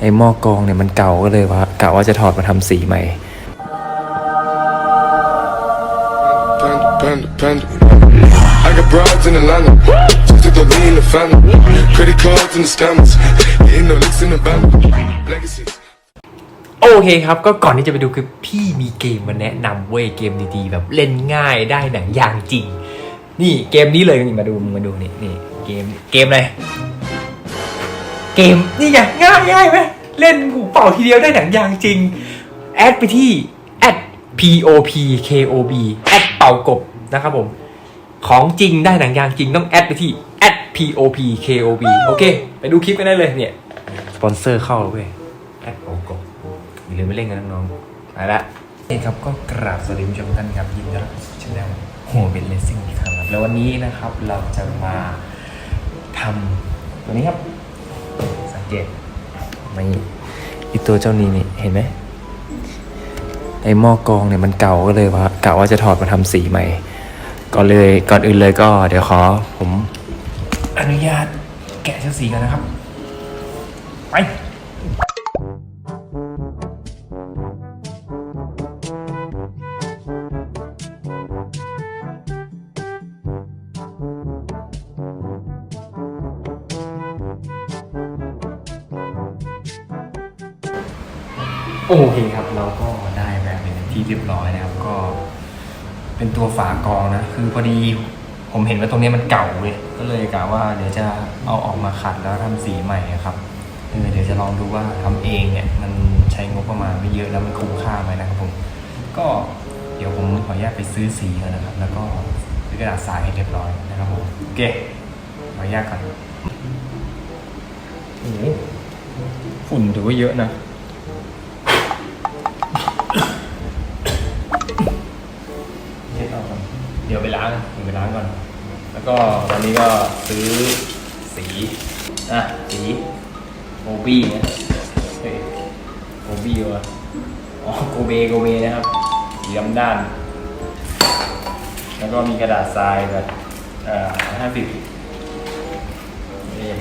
ไอ้หม้อกองเนี่ยมันเก่าก็เลยว่ากะว่าจะถอดมาทำสีใหม่ Panda, panda, panda. I got broads in Atlanta. Just took the lean the family. Credit cards and the scammers. Hitting the licks in the van. Legacies. โอเคครับ ก็ก่อนที่จะไปดูคือพี่มีเกมมาแนะนำเว้ยเกมดีๆ แบบเล่นง่ายได้หนังยางจริง นี่เกมนี้เลยนี่มาดูมึงมาดูนี่นี่เกมเกมอะไร กมนี่ไงง่ายง่ายไหมเล่นหูเป่าทีเดียวได้หนังยางจริง แอดไปที่ at pop kob แอดเป่ากบนะครับผม ของจริงได้หนังยางจริงต้องแอดไปที่ at pop kob โอเค ไปดูคลิปกันได้เลยเนี่ย สปอนเซอร์เข้าแล้วเว้ยแอดเป่ากบอย่าลืมไปเล่นกันนะน้องๆไปละเอ้ครับก็กราบสวัสดีผู้ชมทุกท่านครับยินดีต้อนรับสู่ช่องโหเป็นเลสซิ่งอีกครั้งครับแล้ววันนี้นะครับเราจะมาทำตัวนี้ครับสัง เกตไม่อีตัวเจ้านี้นี่เห็นไหมไอหม้อกองเนี่ยมันเก่าก็เลยว่ากะว่าจะถอดมาทำสีใหม่ก่อนเลยก่อนอื่นเลยก็เดี๋ยวขอ ผมอนุญาตแกะเจ้าสีกันนะครับ ไป โอเคครับเราก็ได้แบบเป็นที่เรียบร้อยนะครับก็ เป็นตัวฝากรองนะ คือพอดีผมเห็นว่าตรงนี้มันเก่าเลยก็เลยกะว่าเดี๋ยวจะเอาออกมาขัดแล้วทำสีใหม่อะครับเออเดี๋ยวจะลองดูว่าทำเองเนี่ยมันใช้งบประมาณไม่เยอะแล้วมันคุ้มค่าไหมนะครับผมก็เดี๋ยวผมขออนุญาตไปซื้อสีก่อนนะครับ แล้วก็ซื้อกระดาษทรายให้เรียบร้อยนะครับผมโอเคขออนุญาตก่อนโอ้โหฝุ่นถือว่าเยอะนะ ล้างเดี๋ยวไปล้างก่อน แล้วก็วันนี้ก็ซื้อสีอะสีโกบี้นะเฮ้ยโกบี้วะอ๋อโกเบโกเบนะครับสีดำด้าน แล้วก็มีกระดาษทรายแบบเอ่อห้าสิบ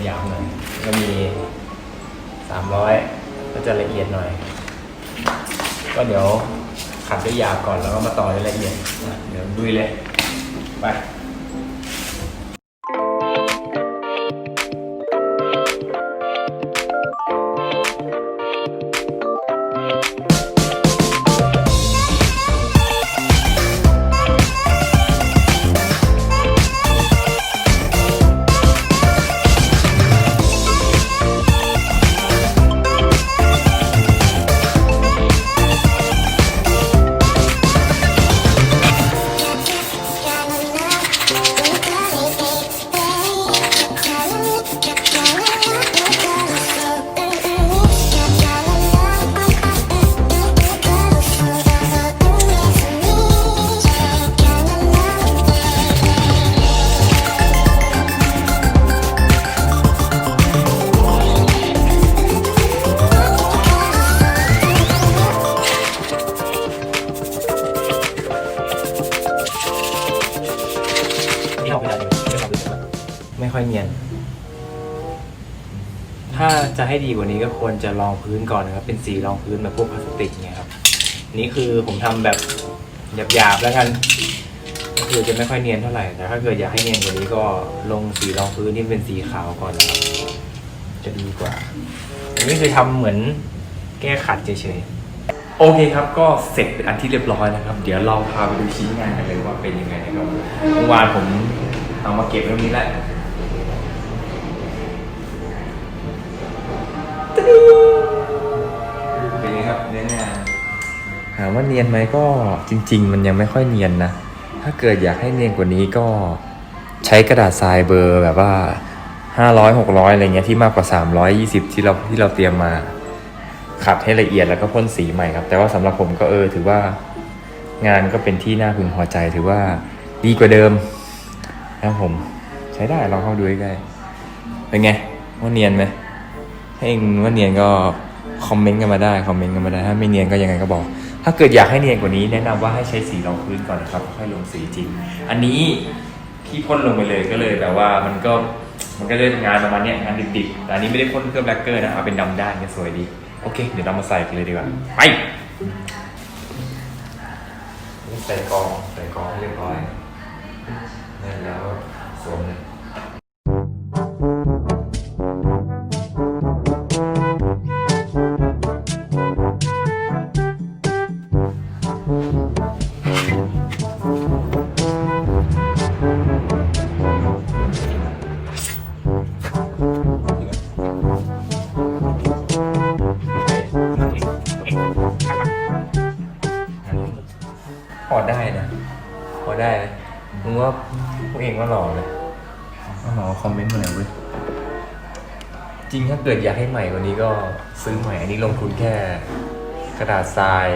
ยาวๆหน่อยแล้วก็มีสามร้อยก็จะละเอียดหน่อย ก็เดี๋ยวขัดด้วยยาก่อนแล้วก็มาต่อในละเอียดเดี๋ยวดุยเลย ไปนี่เอาไปได้ไม่ค่อยเนียน ถ้าจะให้ดีกว่านี้ก็ควรจะรองพื้นก่อนนะครับ เป็นสีรองพื้นแบบพวกพลาสติกเนี่ยครับ นี่คือผมทำแบบหยาบๆแล้วกันก็คือจะไม่ค่อยเนียนเท่าไหร่ แต่ถ้าเกิดอยากให้เนียนกว่านี้ก็ลงสีรองพื้นที่เป็นสีขาวก่อนนะครับ จะดีกว่า อันนี้คือทำเหมือนแก้ขัดเฉยๆ โอเคครับก็เสร็จเป็นอันที่เรียบร้อยนะครับ เดี๋ยวเราพาไปดูชิ้นงานกันเลยว่าเป็นยังไงนะครับเมื่อวานผมเอามาเก็บไว้ตรงนี้แหละเป็นไงครับเนื้องานถามว่าเนียนไหมก็จริง ๆ มันยังไม่ค่อยเนียนนะ ถ้าเกิดอยากให้เนียนกว่านี้ก็ใช้กระดาษทรายเบอร์แบบว่า 500 600 อะไรเงี้ยที่มากกว่า 320 ที่เราที่เราเตรียมมา ขัดให้ละเอียดแล้วก็พ่นสีใหม่ครับ แต่ว่าสำหรับผมก็เออถือว่างานก็เป็นที่น่าพึงพอใจถือว่าดีกว่าเดิมนะครับผมใช้ได้ลองเข้าดูใกล้เป็นไงว่าเนียนไหมถ้าเองว่าเนียนก็คอมเมนต์กันมาได้คอมเมนต์กันมาได้ถ้าไม่เนียนก็ยังไงก็บอก ถ้าเกิดอยากให้เนียนกว่านี้ แนะนำว่าให้ใช้สีรองพื้นก่อนนะครับค่อยลงสีจริง อันนี้พี่พ่นลงไปเลยก็เลยแบบว่ามันก็มันก็จะเป็นงานประมาณนี้งานดิบๆแต่อันนี้ไม่ได้พ่นเครื่อแบล็กเกอร์นะเอาเป็นดำด้านเนี่ยสวยดี โอเค เดี๋ยวเรามาใส่กันเลยดีกว่า ไปนี่ใส่กรอง ใส่กรองให้เรียบร้อยนั่นแล้วสวมเลย ต้องรอคอมเมนต์มาหน่อยเว้ยจริงถ้าเกิดอยากให้ใหม่กว่านี้ก็ซื้อใหม่อันนี้ลงทุนแค่กระดาษทราย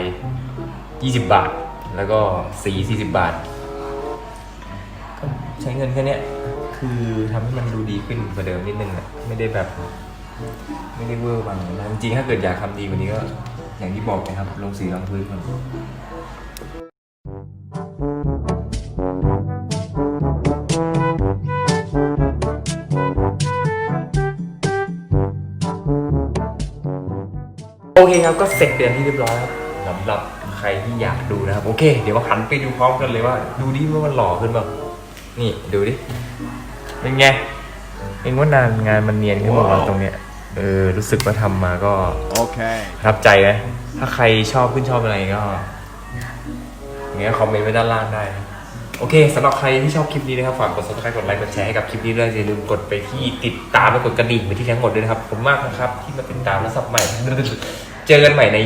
20 บาท แล้วก็สี 40 บาท ก็ใช้เงินแค่นี้คือทำให้มันดูดีขึ้นกว่าเดิมนิดนึงอะไม่ได้แบบ ไม่ได้เวอร์วังนะจริงถ้าเกิดอยากทำดีกว่านี้ก็ อย่างที่บอกนะครับลงสีรองพื้นก่อน คครับก็เสร็จเดือนที่เรียบร้อยครับสำหรับใครที่อยากดูนะครับโอเค เดี๋ยวหันไปดูพร้อมกันเลยว่า ดูดิว่ามันหล่อขึ้นบ้างนี่ดูดิเป็นไงเองว่านานงานมันเนียนขึ้นมาตรงเนี้ยเออรู้สึกว่าทำมาก็ Okay. ประทับใจนะถ้าใครชอบขึ้นชอบอะไรก็อย่างเงี้ยคอมเมนต์ไว้ด้านล่างได้นะโอเคสำหรับใครที่ชอบคลิปนี้นะครับฝากกด subscribe กดไลค์กดแชร์ให้กับคลิปนี้ด้วยอย่าลืมกดไปที่ติดตามและกดกระดิ่งไปที่ทั้งหมดด้วยนะครับ ผมมากนะครับที่มาติดตามและสับใหม่ เจอกันใหม่ใน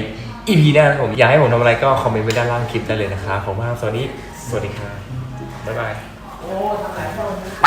อีพีหน้านะครับผม อยากให้ผมทำอะไรก็คอมเมนต์ไว้ด้านล่างคลิปได้เลยนะครับผมมาสวัสดีสวัสดีครับบ๊ายบาย ไป